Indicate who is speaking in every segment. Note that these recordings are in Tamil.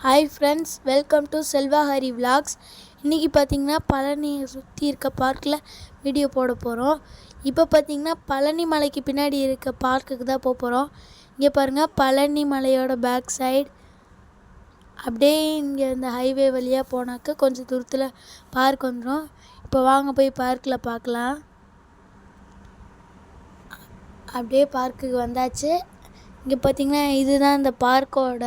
Speaker 1: Hi friends welcome to Selva Hari vlogs இன்றைக்கி பார்த்தீங்கன்னா பழனியை சுற்றி இருக்க பார்க்கில் வீடியோ போட போகிறோம் இப்போ பார்த்தீங்கன்னா பழனி மலைக்கு பின்னாடி இருக்க பார்க்குக்கு தான் போக போகிறோம் இங்கே பாருங்கள் பழனி மலையோட பேக் சைடு அப்படியே இங்கே இந்த ஹைவே வழியாக போனாக்க கொஞ்சம் தூரத்தில் பார்க் வந்துடும் இப்போ வாங்க போய் பார்க்கில் பார்க்கலாம். அப்படியே பார்க்குக்கு வந்தாச்சு. இங்கே பார்த்தீங்கன்னா இதுதான் இந்த பார்க்கோட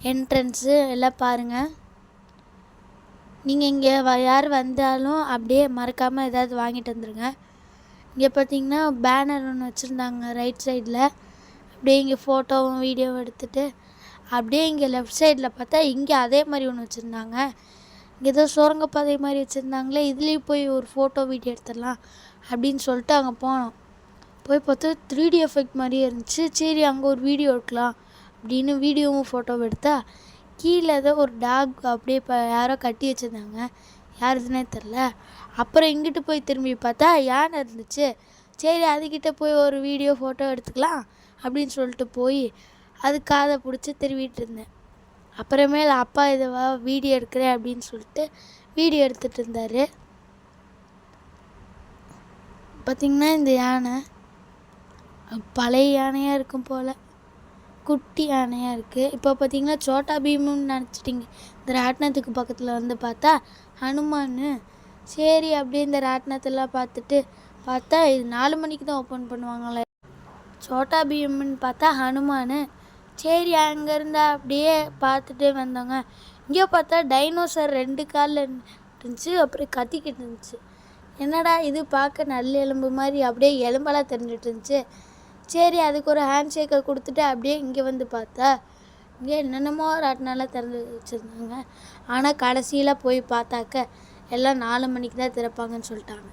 Speaker 1: என்ட்ரன்ஸு எல்லாம் பாருங்கள் நீங்கள் இங்கே வ யார் வந்தாலும் அப்படியே மறக்காமல் ஏதாவது வாங்கிட்டு வந்துடுங்க இங்கே பார்த்தீங்கன்னா பேனர் ஒன்று வச்சுருந்தாங்க ரைட் சைடில் அப்படியே இங்கே ஃபோட்டோவும் வீடியோவும் எடுத்துகிட்டு அப்படியே இங்கே லெஃப்ட் சைடில் பார்த்தா இங்கே அதே மாதிரி ஒன்று வச்சுருந்தாங்க. இங்கே ஏதோ சுரங்கப்பாதை மாதிரி வச்சுருந்தாங்களே இதுலேயும் போய் ஒரு ஃபோட்டோ வீடியோ எடுத்துடலாம் அப்படின்னு சொல்லிட்டு அங்கே போனோம். போய் பார்த்தா த்ரீ டி எஃபெக்ட் மாதிரியே இருந்துச்சு. சரி அங்கே ஒரு வீடியோ எடுக்கலாம். அப்படின்னு வீடியோவும் ஃபோட்டோவும் எடுத்தா கீழே ஏதோ ஒரு டாக் அப்படியே இப்போ யாரோ கட்டி வச்சுருந்தாங்க. யாருதுன்னே தெரில அப்புறம் இங்கிட்டு போய் திரும்பி பார்த்தா யானை இருந்துச்சு. சரி அதுக்கிட்ட போய் ஒரு வீடியோ ஃபோட்டோ எடுத்துக்கலாம் அப்படின்னு சொல்லிட்டு போய் அது காதை பிடிச்சி திருவிட்டு இருந்தேன். அப்புறமேல அப்பா இதுவா வீடியோ எடுக்கிறேன் அப்படின்னு சொல்லிட்டு வீடியோ எடுத்துகிட்டு இருந்தார். பார்த்திங்கன்னா இந்த யானை பழைய யானையாக இருக்கும் போல். குட்டி யானையாக இருக்குது இப்போ பார்த்தீங்கன்னா சோட்டா பீமுன்னு நினச்சிட்டிங்க. இந்த ராட்டினத்துக்கு பக்கத்தில் வந்து பார்த்தா ஹனுமான். சரி அப்படியே இந்த ராட்டினத்தெல்லாம் பார்த்துட்டு பார்த்தா இது நாலு மணிக்கு தான் ஓப்பன் பண்ணுவாங்களே. சோட்டா பீம்னு பார்த்தா ஹனுமான். சரி அங்கேருந்து அப்படியே பார்த்துட்டே வந்தோங்க. இங்கே பார்த்தா டைனோசர் ரெண்டு காலில் இருந்துச்சு அப்புறம் கத்திக்கிட்டு இருந்துச்சு. என்னடா இது பார்க்க நல்ல எலும்பு மாதிரி அப்படியே எலும்பெல்லாம் தெரிஞ்சிட்டு இருந்துச்சு. சரி அதுக்கு ஒரு ஹேண்ட் ஷேக்கை கொடுத்துட்டு அப்படியே இங்கே வந்து பார்த்தா இங்கே என்னென்னமோ ராட்டினாலாம் திறந்து வச்சுருந்தாங்க. ஆனால் கடைசியில் போய் பார்த்தாக்க எல்லாம் நாலு மணிக்கு தான் திறப்பாங்கன்னு சொல்லிட்டாங்க.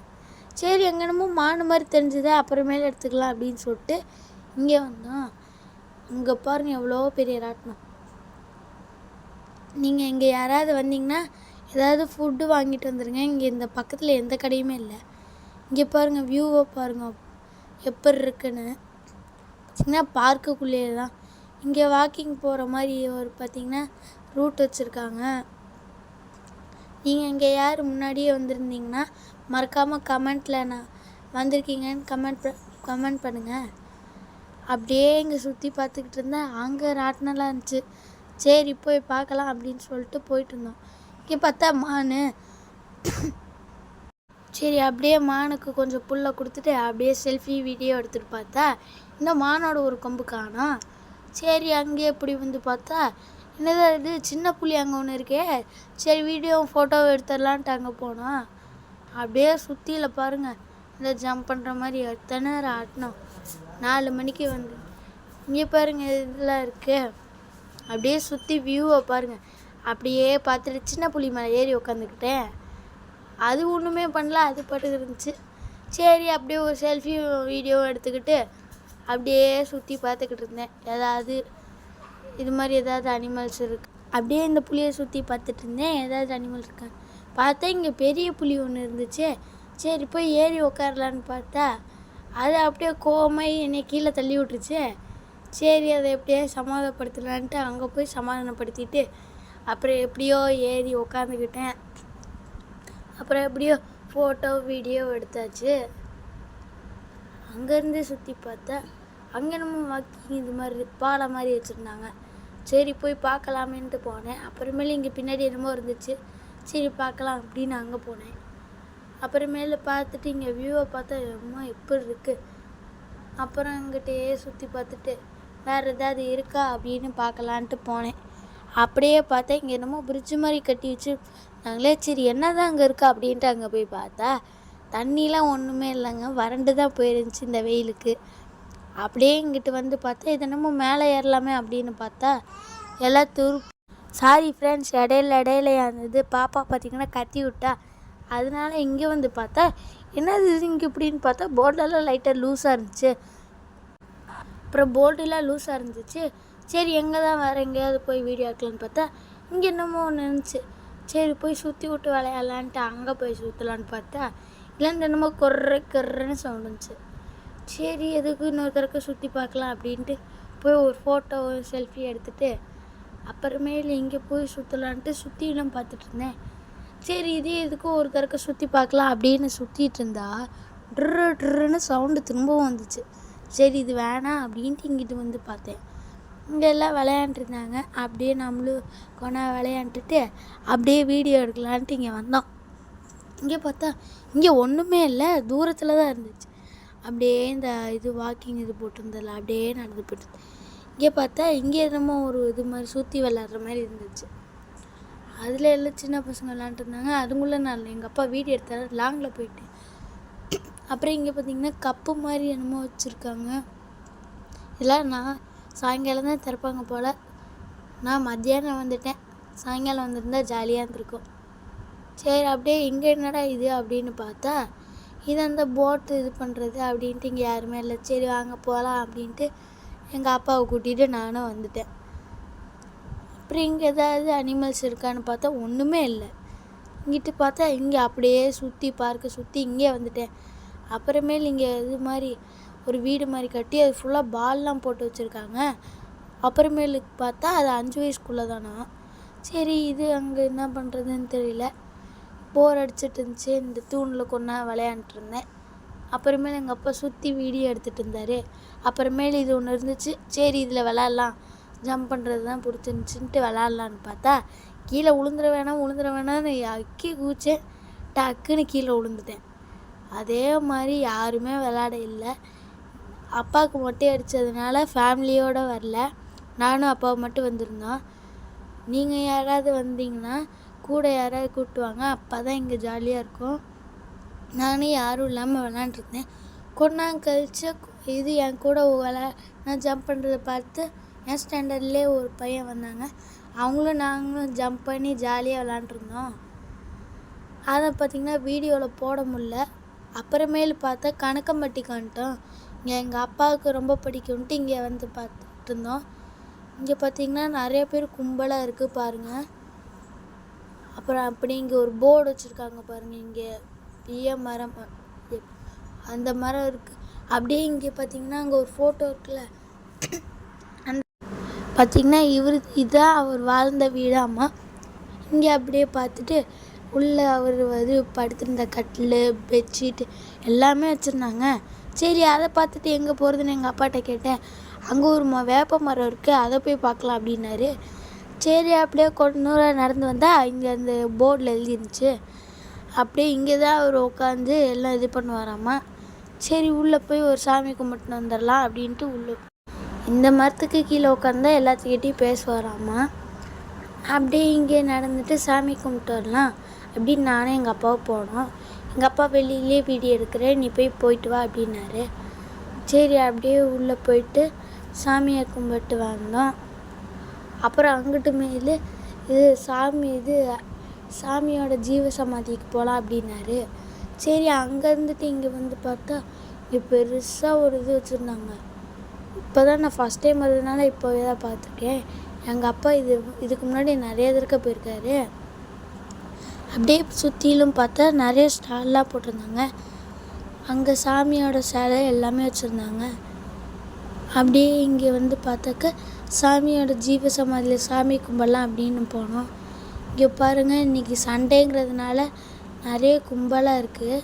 Speaker 1: சரி எங்கேனமோ மானு மாதிரி தெரிஞ்சுதே அப்புறமேல எடுத்துக்கலாம் அப்படின்னு சொல்லிட்டு இங்கே வந்தோம் இங்கே பாருங்க எவ்வளோ பெரிய ராட்டினம் நீங்கள் இங்கே யாராவது வந்தீங்கன்னா ஏதாவது ஃபுட்டு வாங்கிட்டு வந்துடுங்க இங்கே இந்த பக்கத்தில் எந்த கடையுமே இல்லை. இங்கே பாருங்கள் வியூவை பாருங்கள் எப்படி இருக்குன்னு. பார்த்திங்கன்னா பார்க்குக்குள்ளேயே தான் இங்கே வாக்கிங் போகிற மாதிரி ஒரு பார்த்திங்கன்னா ரூட் வச்சுருக்காங்க. நீங்கள் இங்கே யார் முன்னாடியே வந்திருந்தீங்கன்னா மறக்காமல் கமெண்ட்டில் நான் வந்திருக்கீங்கன்னு கமெண்ட் கமெண்ட் பண்ணுங்கள் அப்படியே இங்கே சுற்றி பார்த்துக்கிட்டு இருந்தேன். அங்கே ராட்டினலாம் இருந்துச்சு. சரி போய் பார்க்கலாம் அப்படின்னு சொல்லிட்டு போயிட்டு இருந்தோம். இங்கே பார்த்தா மான். சரி அப்படியே மானுக்கு கொஞ்சம் புல்லை கொடுத்துட்டு அப்படியே செல்ஃபி வீடியோ எடுத்துகிட்டு பார்த்தா இந்த மானோட ஒரு கொம்பு காணோம் சரி அங்கேயே இப்படி வந்து பார்த்தா என்னதான் இது சின்ன புள்ளி அங்கே ஒன்று இருக்கே. சரி வீடியோ ஃபோட்டோ எடுத்துடலான்ட்டு அங்கே போனோம் அப்படியே சுற்றியில் பாருங்கள் இந்த ஜம்ப் பண்ணுற மாதிரி எத்தனை நேரம் ஆட்டினோம் நாலு மணிக்கு வந்து இங்கே பாருங்கள் இதெல்லாம் இருக்குது அப்படியே சுற்றி வியூவை பாருங்கள் அப்படியே பார்த்துட்டு சின்ன புள்ளி மேலே ஏறி உக்காந்துக்கிட்டேன் அது ஒன்றுமே பண்ணல அது பாட்டுக்கு இருந்துச்சு. சரி அப்படியே ஒரு செல்ஃபி வீடியோவும் எடுத்துக்கிட்டு அப்படியே சுற்றி பார்த்துக்கிட்டு இருந்தேன். ஏதாவது இது மாதிரி ஏதாவது அனிமல்ஸ் இருக்கு. அப்படியே இந்த புளியை சுற்றி பார்த்துட்டு இருந்தேன். ஏதாவது அனிமல் இருக்கா? பார்த்தா இங்கே பெரிய புலி ஒன்று இருந்துச்சு. சரி போய் ஏறி உக்காரலான்னு பார்த்தா அது அப்படியே கோவமாக என்னை கீழே தள்ளி விட்டுருச்சு. சரி அதை எப்படியே சமாதானப்படுத்தலான்ட்டு அங்கே போய் சமாதானப்படுத்திட்டு அப்புறம் எப்படியோ ஏறி உக்காந்துக்கிட்டேன். அப்புறம் எப்படியோ ஃபோட்டோ வீடியோ எடுத்தாச்சு. அங்கேருந்தே சுற்றி பார்த்தேன் அங்கே நம்ம வாக்கிங் இது மாதிரி பாலம் மாதிரி வச்சுருந்தாங்க. சரி போய் பார்க்கலாமேன்ட்டு போனேன். அப்புறமேலு இங்கே பின்னாடி என்னமோ இருந்துச்சு. சரி பார்க்கலாம் அப்படின்னு அங்கே போனேன். அப்புறமேல பார்த்துட்டு இங்கே வியூவை பார்த்தா அம்மா எப்படி இருக்குது அப்புறம் இங்கிட்டே சுற்றி பார்த்துட்டு வேறு ஏதாவது இருக்கா அப்படின்னு பார்க்கலான்ட்டு போனேன். அப்படியே பார்த்தா இங்கே என்னமோ பிரிட்ஜு மாதிரி கட்டி வச்சு நாங்களே சரி என்ன தான் அங்கே இருக்கா? அப்படின்ட்டு அங்கே போய் பார்த்தா தண்ணிலாம் ஒன்றுமே இல்லைங்க. வறண்டு தான் போயிருந்துச்சு இந்த வெயிலுக்கு. அப்படியே இங்கிட்டு வந்து பார்த்தா இது நம்ம மேலே ஏறலாமே அப்படின்னு பார்த்தா எல்லாம் துரு சாரி ஃப்ரெண்ட்ஸ் இடையில இடையில இருந்தது பாப்பா பார்த்தீங்கன்னா கத்தி விட்டா. அதனால இங்கே வந்து பார்த்தா என்னது இது இங்கே இப்படின்னு பார்த்தா போர்டெல்லாம் லைட்டாக லூஸாக இருந்துச்சு. அப்புறம் போல்டெல்லாம் லூஸாக இருந்துச்சு. சரி எங்கே தான் வேறு எங்கேயாவது போய் வீடியோ எடுக்கலான்னு பார்த்தா இங்கே என்னமோ ஒன்று இருந்துச்சு. சரி போய் சுற்றி விட்டு விளையாடலான்ட்டு அங்கே போய் சுற்றலான்னு பார்த்தா இல்லைன்னு என்னமோ கொர்ற கொர்றன்னு சவுண்ட் சரி எதுக்கு இன்னொரு தடவை சுற்றி பார்க்கலாம் அப்படின்ட்டு போய் ஒரு ஃபோட்டோ செல்ஃபி எடுத்துகிட்டு அப்புறமேலு இங்கே போய் சுற்றலான்ட்டு சுற்றிலும் பார்த்துட்டு இருந்தேன். சரி இதே எதுக்கும் ஒரு தடவை சுற்றி பார்க்கலாம் அப்படின்னு சுற்றிட்டு இருந்தா ட்ரு ட்ருன்னு சவுண்டு திரும்பவும் வந்துச்சு. சரி இது வேணாம் அப்படின்ட்டு இங்கிட்டு வந்து பார்த்தேன். இங்கே எல்லாம் விளையாண்டுருந்தாங்க அப்படியே நம்மளும் கொண்டா விளையாண்டுட்டு அப்படியே வீடியோ எடுக்கலான்ட்டு இங்கே வந்தோம். இங்கே பார்த்தா இங்கே ஒன்றுமே இல்லை தூரத்தில் தான் இருந்துச்சு. அப்படியே இந்த இது வாக்கிங் இது போட்டிருந்ததில்ல அப்படியே நடந்து போயிட்டு இங்கே பார்த்தா இங்கே என்னமோ ஒரு இது மாதிரி சுற்றி விளாட்ற மாதிரி இருந்துச்சு. அதில் எல்லாம் சின்ன பசங்க விளாண்டுருந்தாங்க அதுக்குள்ளே நான் எங்கள் அப்பா வீடியோ எடுத்தார். லாங்கில் போயிட்டேன் அப்புறம் இங்கே பார்த்தீங்கன்னா கப்பு மாதிரி என்னமோ வச்சுருக்காங்க. இதெல்லாம் நான் சாயங்காலம் தான் திறப்பாங்க போல். நான் மத்தியானம் வந்துட்டேன். சாயங்காலம் வந்திருந்தா ஜாலியாக இருந்திருக்கும். சரி அப்படியே இங்கே என்னடா இது? அப்படின்னு பார்த்தா இது அந்த போட்டு இது பண்ணுறது அப்படின்ட்டு இங்கே யாருமே இல்லை. சரி வாங்க போகலாம் அப்படின்ட்டு எங்கள் அப்பாவை கூட்டிகிட்டு நானும் வந்துட்டேன். அப்புறம் இங்கே ஏதாவது அனிமல்ஸ் இருக்கான்னு பார்த்தா ஒன்றுமே இல்லை. இங்கிட்டு பார்த்தா இங்கே அப்படியே சுற்றி பார்க்க சுற்றி இங்கே வந்துட்டேன். அப்புறமேல் இங்கே இது மாதிரி ஒரு வீடு மாதிரி கட்டி அது ஃபுல்லாக பால்லாம் போட்டு வச்சுருக்காங்க. அப்புறமேலுக்கு பார்த்தா அது அஞ்சு வயசுக்குள்ளே தானா? சரி இது அங்கே என்ன பண்ணுறதுன்னு தெரியல. போர் அடிச்சிட்டு இருந்துச்சு இந்த தூணில் கொண்டா விளையாண்டுட்டு இருந்தேன். அப்புறமேல எங்கள் அப்பா சுற்றி வீடியோ எடுத்துகிட்டு இருந்தார். அப்புறமேல இது ஒன்று இருந்துச்சு. சரி இதில் விளாட்லாம் ஜம்ப் பண்ணுறது தான் பிடிச்சிருந்துச்சின்ட்டு விளாட்லான்னு பார்த்தா கீழே உளுந்துட வேணாம் உளுந்துட வேணாம்னு அக்கி கூச்சேன் டக்குன்னு கீழே விழுந்துட்டேன் அதே மாதிரி யாருமே விளாட இல்லை. அப்பாவுக்கு மொட்டை அடித்ததுனால ஃபேமிலியோடு வரல. நானும் அப்பாவை மட்டும் வந்திருந்தோம். நீங்கள் யாராவது வந்தீங்கன்னா கூட யாராவது கூப்பிட்டுவாங்க அப்போ தான் இங்கே ஜாலியாக இருக்கும். நானும் யாரும் இல்லாமல் விளாண்டுருந்தேன் கொஞ்ச நாள் கழிச்சு இது என் கூட விளா நான் ஜம்ப் பண்ணுறத பார்த்து என் ஸ்டாண்டர்ட்லேயே ஒரு பையன் வந்தாங்க. அவங்களும் நாங்களும் ஜம்ப் பண்ணி ஜாலியாக விளாண்டுருந்தோம் அதை பார்த்திங்கன்னா வீடியோவில் போட முடில அப்புறமேலு பார்த்தா கணக்கம்பட்டி காண்ட்டோம். இங்கே எங்கள் அப்பாவுக்கு ரொம்ப பிடிக்கும்ட்டு இங்கே வந்து பார்த்துட்டு இருந்தோம் இங்கே பார்த்தீங்கன்னா நிறைய பேர் கும்பலாக இருக்குது பாருங்கள் அப்புறம் அப்படி இங்கே ஒரு போர்டு வச்சுருக்காங்க பாருங்கள் இங்கே ஈய மரம் அந்த மரம் இருக்குது அப்படியே இங்கே பார்த்தீங்கன்னா அங்கே ஒரு ஃபோட்டோ இருக்குல்ல. அந்த பார்த்தீங்கன்னா இவர் இதான் அவர் வாழ்ந்த வீடாமா இங்கே அப்படியே பார்த்துட்டு உள்ளே அவர் வந்து படுத்திருந்த கட்டில் பெட்ஷீட் எல்லாமே வச்சுருந்தாங்க. சரி அதை பார்த்துட்டு எங்கே போகிறதுன்னு எங்கள் அப்பாட்ட கேட்டேன். அங்கே ஒரு ம வேப்ப மரம் இருக்குது அதை போய் பார்க்கலாம் அப்படின்னாரு. சரி அப்படியே கொஞ்ச தூரம் நடந்து வந்தால் இங்கே அந்த போர்டில் எழுதிருந்துச்சு. அப்படியே இங்கே தான் அவர் உட்காந்து எல்லாம் இது பண்ணுவாராம்மா சரி உள்ளே போய் ஒரு சாமி கும்பிட்டுன்னு வந்துடலாம் அப்படின்ட்டு உள்ளே இந்த மரத்துக்கு கீழே உட்காந்தா எல்லாத்துக்கிட்டையும் பேசுவாராம்மா அப்படியே இங்கே நடந்துட்டு சாமி கும்பிட்டு வரலாம் அப்படின்னு நானும் எங்கள் அப்பாவும் போனோம். எங்கள் அப்பா வெளியிலே வீடியோ எடுக்கிறேன் நீ போய் போயிட்டு வா அப்படின்னாரு. சரி அப்படியே உள்ளே போயிட்டு சாமியை கும்பிட்டு வந்தோம். அப்புறம் அங்கிட்டு மேலே இது சாமி இது சாமியோட ஜீவ சமாதிக்கு போகலாம் அப்படின்னாரு. சரி அங்கே இருந்துட்டு இங்கே வந்து பார்த்தா இங்கே பெருசாக ஒரு இது வச்சுருந்தாங்க. இப்போ தான் நான் ஃபஸ்ட் டைம் வரதுனால இப்போவே தான் பார்த்துருக்கேன். எங்கள் அப்பா இது இதுக்கு முன்னாடி நிறைய தடக்க போயிருக்காரு. அப்படியே சுற்றிலும் பார்த்தா நிறைய ஸ்டால்லாம் போட்டிருந்தாங்க. அங்கே சாமியோட சேலை எல்லாமே வச்சுருந்தாங்க. அப்படியே இங்கே வந்து பார்த்தாக்க சாமியோட ஜீவ சமாதியில் சாமி கும்பலாம் அப்படின்னு போனோம். இங்கே பாருங்கள் இன்றைக்கி சண்டேங்கிறதுனால நிறைய கும்பலாக இருக்குது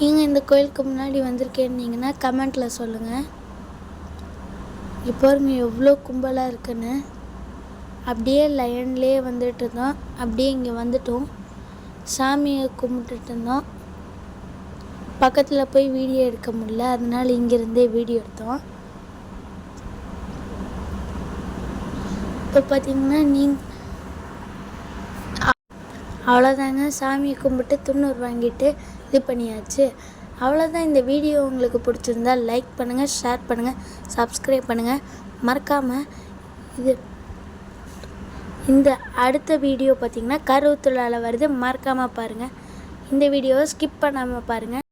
Speaker 1: நீங்கள் இந்த கோயிலுக்கு முன்னாடி வந்திருக்கேன்னீங்கன்னா கமெண்ட்டில் சொல்லுங்கள் இங்கே பாருங்க எவ்வளோ கும்பலாக இருக்குன்னு. அப்படியே லைன்லேயே வந்துட்டு இருந்தோம். அப்படியே இங்கே வந்துட்டோம். சாமியை கும்பிட்டுட்டு இருந்தோம். பக்கத்தில் போய் வீடியோ எடுக்க முடியல அதனால் இங்கேருந்தே வீடியோ எடுத்தோம். இப்போ பார்த்தீங்கன்னா நீங் அவ்வளோதாங்க. சாமியை கும்பிட்டு துண்ணூறு வாங்கிட்டு இது பண்ணியாச்சு. அவ்வளோதான். இந்த வீடியோ உங்களுக்கு பிடிச்சிருந்தா லைக் பண்ணுங்கள் ஷேர் பண்ணுங்கள் சப்ஸ்கிரைப் பண்ணுங்கள் மறக்காமல் இது இந்த அடுத்த வீடியோ பார்த்திங்கன்னா கருவத்துள்ளால வருது. மறக்காமல் பாருங்கள் இந்த வீடியோவை ஸ்கிப் பண்ணாமல் பாருங்கள்